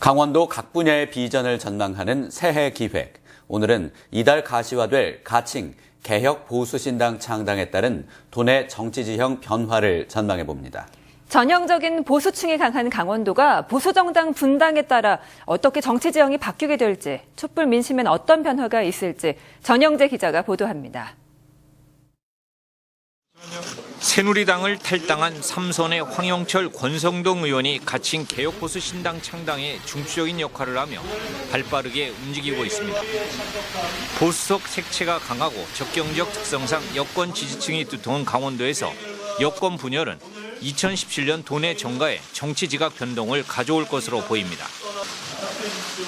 강원도 각 분야의 비전을 전망하는 새해 기획. 오늘은 이달 가시화될 가칭 개혁 보수신당 창당에 따른 도내 정치 지형 변화를 전망해 봅니다. 전형적인 보수층이 강한 강원도가 보수정당 분당에 따라 어떻게 정치 지형이 바뀌게 될지, 촛불 민심엔 어떤 변화가 있을지 전영재 기자가 보도합니다. 새누리당을 탈당한 삼선의 황영철 권성동 의원이 가칭 개혁보수 신당 창당에 중추적인 역할을 하며 발빠르게 움직이고 있습니다. 보수적 색채가 강하고 적경적 특성상 여권 지지층이 두터운 강원도에서 여권 분열은 2017년 도내 정가에 정치 지각 변동을 가져올 것으로 보입니다.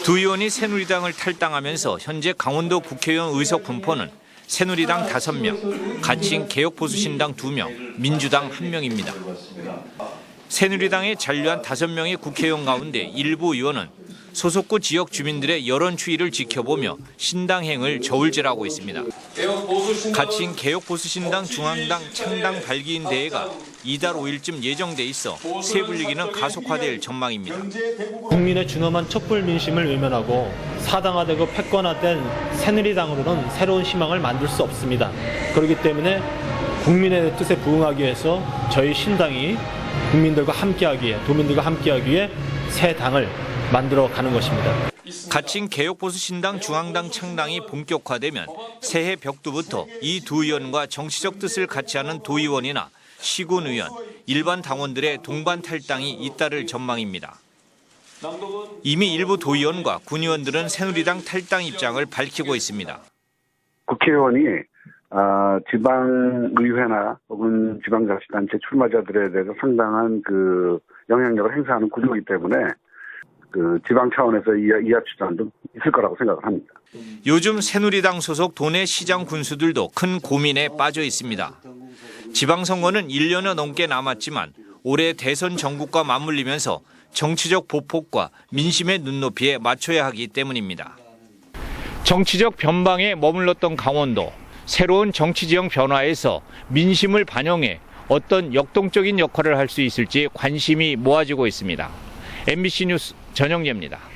두 의원이 새누리당을 탈당하면서 현재 강원도 국회의원 의석 분포는 새누리당 5명, 가칭 개혁보수신당 2명, 민주당 1명입니다. 새누리당의 잔류한 5명의 국회의원 가운데 일부 의원은 소속구 지역 주민들의 여론 추이를 지켜보며 신당행을 저울질하고 있습니다. 가칭 개혁보수신당 중앙당 창당 발기인 대회가 이달 5일쯤 예정돼 있어 새 분리기는 가속화될 전망입니다. 국민의 준엄한 촛불 민심을 외면하고 사당화되고 패권화된 새누리당으로는 새로운 희망을 만들 수 없습니다. 그렇기 때문에 국민의 뜻에 부응하기 위해서 저희 신당이 국민들과 함께하기에 도민들과 함께하기 위해 새 당을 만들어 가는 것입니다. 가칭 개혁보수 신당 중앙당 창당이 본격화되면 새해 벽두부터 이 두 의원과 정치적 뜻을 같이 하는 도의원이나 시군 의원, 일반 당원들의 동반 탈당이 잇따를 전망입니다. 이미 일부 도의원과 군의원들은 새누리당 탈당 입장을 밝히고 있습니다. 국회의원이 아, 지방의회나 혹은 지방자치단체 출마자들에 대해서 상당한 그 영향력을 행사하는 구조이기 때문에 그 지방 차원에서 이하, 이하 추천도 있을 거라고 생각을 합니다. 요즘 새누리당 소속 도내 시장 군수들도 큰 고민에 빠져 있습니다. 지방선거는 1년여 넘게 남았지만 올해 대선 전국과 맞물리면서 정치적 보폭과 민심의 눈높이에 맞춰야 하기 때문입니다. 정치적 변방에 머물렀던 강원도 새로운 정치 지형 변화에서 민심을 반영해 어떤 역동적인 역할을 할 수 있을지 관심이 모아지고 있습니다. MBC 뉴스 전영예입니다.